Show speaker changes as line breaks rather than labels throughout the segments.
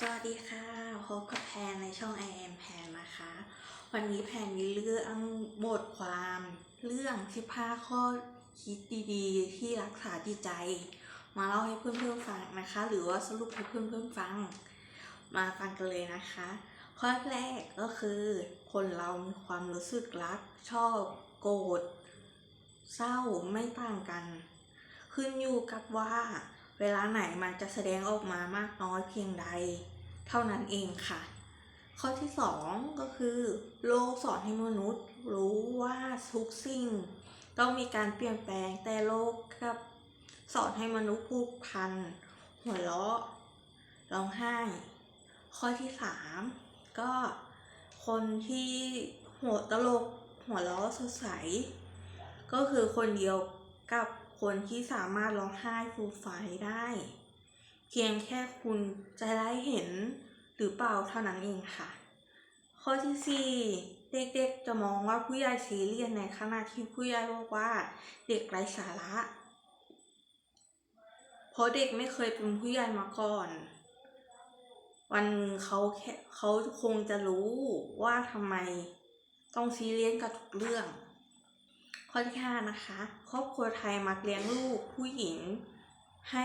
สวัสดีค่ะพบกับแพนในช่อง I am แพนนะคะ วันนี้แพนมีเรื่องบทความเรื่อง 15 ข้อคิดดีๆ ที่รักษาจิตใจ มาเล่าให้เพื่อนๆฟังนะคะ หรือว่าสรุปให้เพื่อนๆฟัง มาฟังกันเลยนะคะ ข้อแรกก็คือ คนเรามีความรู้สึกรัก ชอบ โกรธ เศร้าไม่ต่างกัน ขึ้นอยู่กับว่า เวลาไหนมันจะแสดงออกมามากน้อยเพียงใด เท่านั้นเองค่ะ ข้อที่สองก็คือ โลกสอนให้มนุษย์ รู้ว่าทุกสิ่ง ต้องมีการเปลี่ยนแปลงแต่โลกกับสอนให้มนุษย์ผูกพัน หัวเราะร้องไห้ ข้อที่สามก็คนที่หัวตลกหัวเราะสดใส ก็คือคนเดียวกับ คนที่สามารถร้องไห้ฟูมฟายได้ เพียงแค่คุณจะได้เห็นหรือเปล่าเท่านั้นเองค่ะ ข้อที่สี่เด็กๆจะมองว่าผู้ใหญ่ซีเรียสในขณะที่ผู้ใหญ่บอกว่าเด็กไร้สาระ เพราะเด็กไม่เคยเป็นผู้ใหญ่มาก่อน วันหนึ่งเขาเขาคงจะรู้ว่าทำไมต้องซีเรียสกับทุกเรื่อง ข้อที่ห้านะคะ ครอบครัวไทยมักเลี้ยงลูกผู้หญิง ให้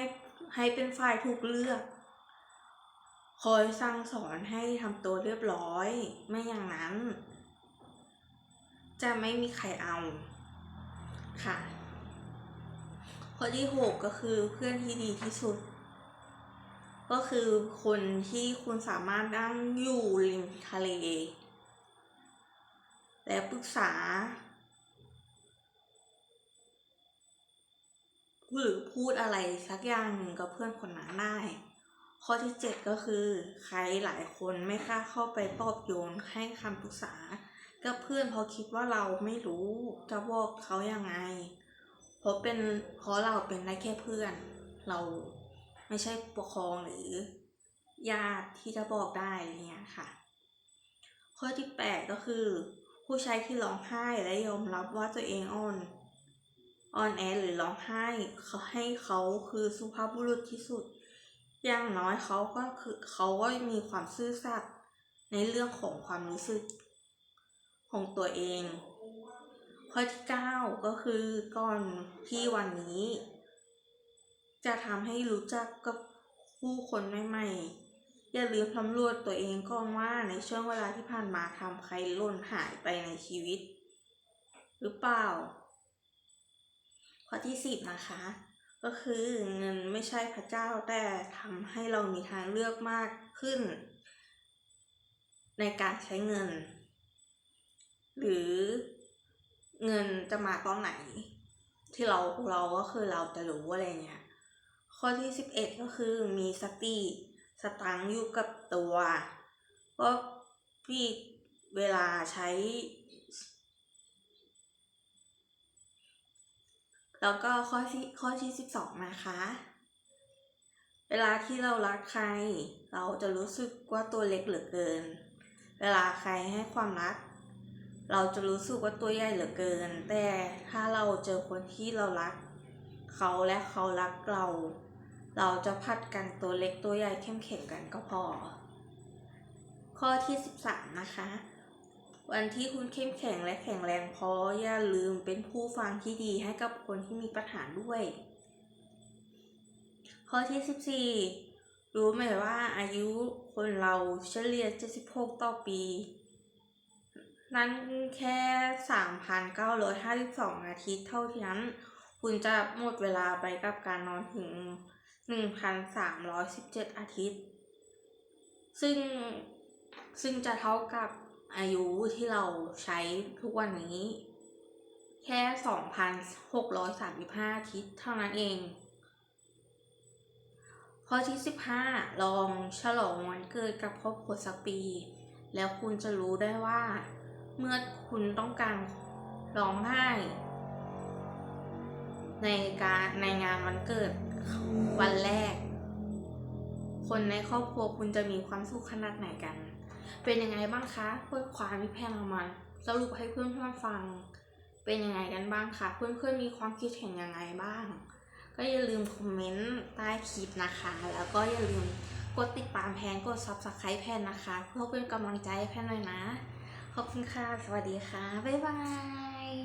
ให้เป็นฝ่ายถูกเลือก คอยสั่งสอนให้ทำตัวเรียบร้อย ไม่อย่างนั้น จะไม่มีใครเอาค่ะ ข้อที่หกก็คือเพื่อนที่ดีที่สุด ก็คือคนที่คุณสามารถนั่งอยู่ริมทะเล และปรึกษา หรือพูดอะไรสักอย่างหนึ่งกับเพื่อนคนนั้นได้ ข้อที่เจ็ดก็คือ ใครหลายคนไม่กล้าเข้าไปปลอบโยนให้คำปรึกษา กับเพื่อนเพราะคิดว่าเราไม่รู้จะบอกเขายังไง เพราะเป็นเพราะเราเป็นได้แค่เพื่อน เราไม่ใช่ปกครองหรือญาติที่จะบอกได้อะไรเงี้ยค่ะ ข้อที่แปดก็คือ ผู้ชายที่ร้องไห้และยอมรับว่าตัวเองอ่อน อ่อนแอหรือร้องไห้เขาให้เขาคือสุภาพบุรุษที่สุด อย่างน้อยเขาก็คือเขาก็มีความซื่อสัตย์ในเรื่องของความรู้สึก ของตัวเอง ข้อที่เก้าก็คือก่อนที่วันนี้ จะทำให้รู้จักกับผู้คนใหม่ๆ อย่าลืมสำรวจตัวเองก่อนว่าในช่วงเวลาที่ผ่านมาทำใครล่นหายไปในชีวิต หรือเปล่า ข้อที่สิบนะคะ ก็คือเงินไม่ใช่พระเจ้าแต่ทำให้เรามีทางเลือกมากขึ้น ในการใช้เงิน หรือเงินจะมาตอนไหน ที่เราเราก็คือเราจะรู้อะไรเงี้ยข้อที่สิบเอ็ดก็คือมีสติสตังค์อยู่กับตัว ก็พี่เวลาใช้ แล้วก็ข้อที่ข้อที่สิบสองนะคะ เวลาที่เรารักใคร เราจะรู้สึกว่าตัวเล็กเหลือเกิน เวลาใครให้ความรัก เราจะรู้สึกว่าตัวใหญ่เหลือเกิน แต่ถ้าเราเจอคนที่เรารัก เขาและเขารักเรา เราจะพัดกันตัวเล็กตัวใหญ่เข้มแข็งกันก็พอ ข้อที่สิบสามนะคะ วันที่คุณเข้มแข็งและแข็งแรงพออย่าลืมเป็นผู้ฟังที่ดีให้กับคนที่มีปัญหาด้วย ข้อที่สิบสี่รู้ไหมว่าอายุคนเราเฉลี่ย 76 ต่อปี นั่นแค่ 3,952 อาทิตย์เท่านั้น คุณจะหมดเวลาไปกับการนอนถึง 1,317 อาทิตย์ ซึ่งซึ่งจะเท่ากับ อายุที่เราใช้ทุกวันนี้ แค่ 2,635อาทิตย์เท่านั้นเอง ข้อที่ 15 ลองฉลองวันเกิดกับครอบครัวสักปี แล้วคุณจะรู้ได้ว่า เมื่อคุณต้องการร้องไห้ ในการในงานวันเกิดวันแรก คนในครอบครัวคุณจะมีความสุขขนาดไหนกัน เป็นยังไงบ้างคะเพื่อความที่แพงเอามาสรุปให้เพื่อนๆฟัง เป็นยังไงกันบ้างคะเพื่อนๆมีความคิดเห็นยังไงบ้าง ก็อย่าลืมคอมเมนต์ใต้คลิปนะคะ แล้วก็อย่าลืมกดติดตามแพนกดซับสไครต์แพนนะคะ เพื่อเป็นกำลังใจให้แพนหน่อยนะ ขอบคุณค่ะ สวัสดีค่ะ บ๊ายบาย